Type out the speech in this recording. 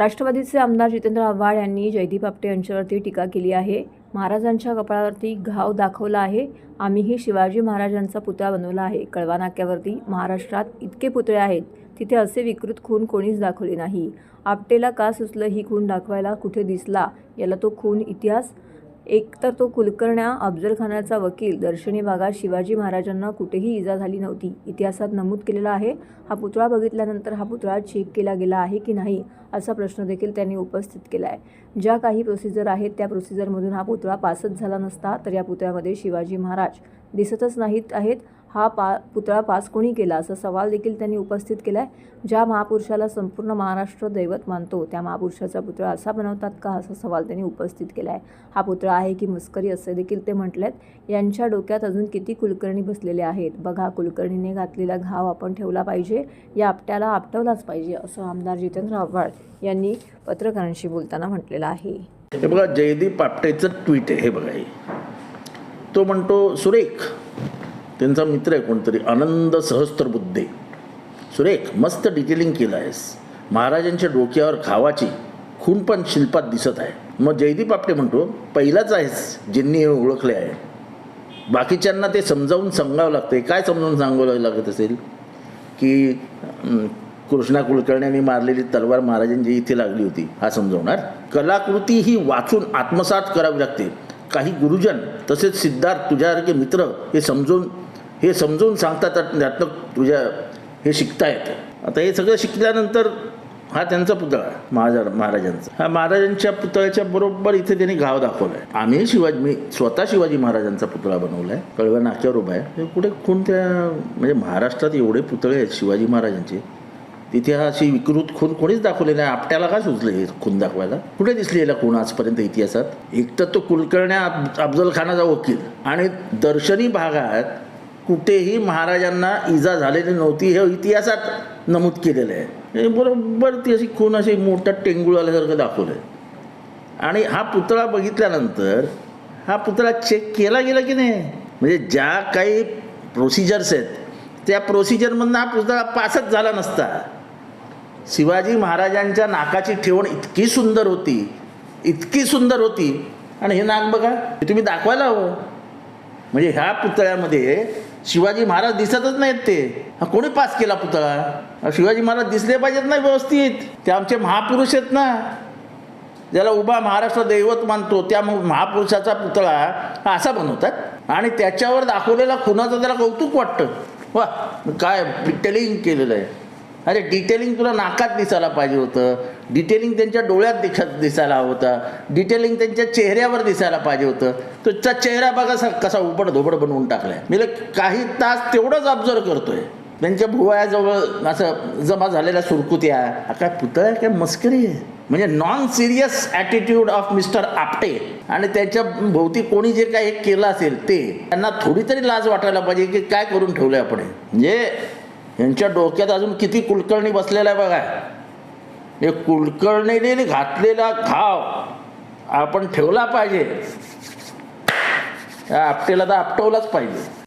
राष्ट्रवादीचे आमदार जितेंद्र आव्हाड यांनी जयदीप आपटे यांच्यावरती टीका केली आहे. महाराजांच्या कपाळावरती घाव दाखवला आहे. आम्हीही शिवाजी महाराजांचा पुतळा बनवला आहे. कळवा नाक्यावरती महाराष्ट्रात इतके पुतळे आहेत तिथे असे विकृत खून कोणीच दाखवले नाही. आपटेला का सुचलं ही खून दाखवायला कुठे दिसला याला तो खून इतिहास एक तर तो कुलकर्ण्या अफजल खानाचा वकील दर्शनी भागात शिवाजी महाराजांना कुठेही इजा झाली नव्हती. इतिहासात नमूद केलेला आहे हा पुतळा बघितल्यानंतर हा पुतळा चेक केला गेला आहे की नाही असा प्रश्न देखील त्यांनी उपस्थित केला आहे ज्या काही प्रोसिजर आहेत त्या प्रोसिजरमधून हा पुतळा पासच झाला नसता तर या पुतळ्यामध्ये शिवाजी महाराज दिसतच नाहीत आहेत. हा पा पुतळा पास कोणी केला? असा सवाल देखील त्यांनी उपस्थित केला आहे ज्या महापुरुषाला संपूर्ण महाराष्ट्र दैवत मानतो त्या महापुरुषाचा पुतळा असा बनवतात का? असा सवाल त्यांनी उपस्थित केला आहे हा पुतळा आहे की मस्करी असे देखील ते म्हटलेत. यांच्या डोक्यात अजून किती कुलकर्णी बसलेले आहेत? बघा कुलकर्णीने घातलेला घाव आपण ठेवला पाहिजे. या आपट्याला आपटवलाच पाहिजे असं आमदार जितेंद्र आव्हाड यांनी पत्रकारांशी बोलताना म्हटलेलं आहे. हे बघा जयदीप आपटेचं ट्विट आहे हे बघा हे. तो म्हणतो सुरेख त्यांचा मित्र आहे कोणतरी आनंद सहस्त्रबुद्धे. सुरेख मस्त डिटेलिंग केलं आहेस महाराजांच्या डोक्यावर खावाची खून पण शिल्पात दिसत आहे. मग जयदीप आपटे म्हणतो पहिलाच आहेस ज्यांनी हे ओळखले आहे. बाकीच्यांना ते समजावून सांगावं लागते काय समजावून सांगावं लागत असेल? की कृष्णा कुलकर्ण्याने मारलेली तलवार महाराजांची इथे लागली होती. हा समजवणार? कलाकृती ही वाचून आत्मसात करावी लागते. काही गुरुजन तसेच सिद्धार्थ तुझ्यासारखे मित्र हे समजून हे समजून सांगतात त्यातनं तुझ्या हे शिकता येतं. आता हे सगळं शिकल्यानंतर हा त्यांचा पुतळा महाराज महाराजांचा. हा महाराजांच्या पुतळ्याच्या बरोबर इथे त्यांनी गाव दाखवला आहे आम्ही शिवाजी मी स्वतः शिवाजी महाराजांचा पुतळा बनवला आहे कळव्या नाक्यावर उभा आहे. हे कुठे खून त्या म्हणजे महाराष्ट्रात एवढे पुतळे आहेत शिवाजी महाराजांचे. तिथे हा अशी विकृत खून कोणीच दाखवले नाही. आपट्याला काय सुचलं हे खून दाखवायला? कुठे दिसलेला याला खून आजपर्यंत इतिहासात? एक तर तो कुलकर्ण्या अफजल खानाचा वकील. आणि दर्शनी भागात कुठेही महाराजांना इजा झालेली नव्हती हे इतिहासात नमूद केलेलं आहे. बरोबर ती अशी खून अशी मोठा टेंगूळ आल्यासारखं दाखवलं आहे आणि हा पुतळा बघितल्यानंतर हा पुतळा चेक केला गेला की नाही? म्हणजे ज्या काही प्रोसिजर्स आहेत त्या प्रोसिजरमधनं हा पुतळा पासच झाला नसता. शिवाजी महाराजांच्या नाकाची ठेवण इतकी सुंदर होती इतकी सुंदर होती. आणि हे नाक बघा तुम्ही दाखवायला हवं. म्हणजे ह्या पुतळ्यामध्ये शिवाजी महाराज दिसतच नाहीत ते. हा कोणी पास केला पुतळा? शिवाजी महाराज दिसले पाहिजेत ना व्यवस्थित. ते आमचे महापुरुष आहेत ना. ज्याला उभा महाराष्ट्र दैवत मानतो त्या महापुरुषाचा पुतळा असा बनवतात. आणि त्याच्यावर दाखवलेला खुनाचं त्याला कौतुक वाटतं. वा काय टेलिंग केलेलं आहे. अरे डिटेलिंग तुला नाकात दिसायला पाहिजे होतं. डिटेलिंग त्यांच्या डोळ्यात दिसत दिसायला हवं होतं. डिटेलिंग त्यांच्या चेहऱ्यावर दिसायला पाहिजे होतं. तुझा चेहरा बघा कसा उबड धोबड बनवून टाकलाय. मी काही तास तेवढंच ऑब्झर्व करतोय. त्यांच्या भुवयाजवळ असं जमा झालेल्या सुरकुत्या. काय पुतळ्या काय मस्करी आहे? म्हणजे non serious attitude of mister Apte. आणि त्याच्या भोवती कोणी जे काही केलं असेल ते. त्यांना थोडी तरी लाज वाटायला पाहिजे की काय करून ठेवलं आपण म्हणजे यांच्या डोक्यात अजून किती कुलकर्णी बसलेला आहे बघा. हे कुलकर्णीने घातलेला घाव आपण ठेवला पाहिजे. या आपटेला तर आपटवलाच पाहिजे.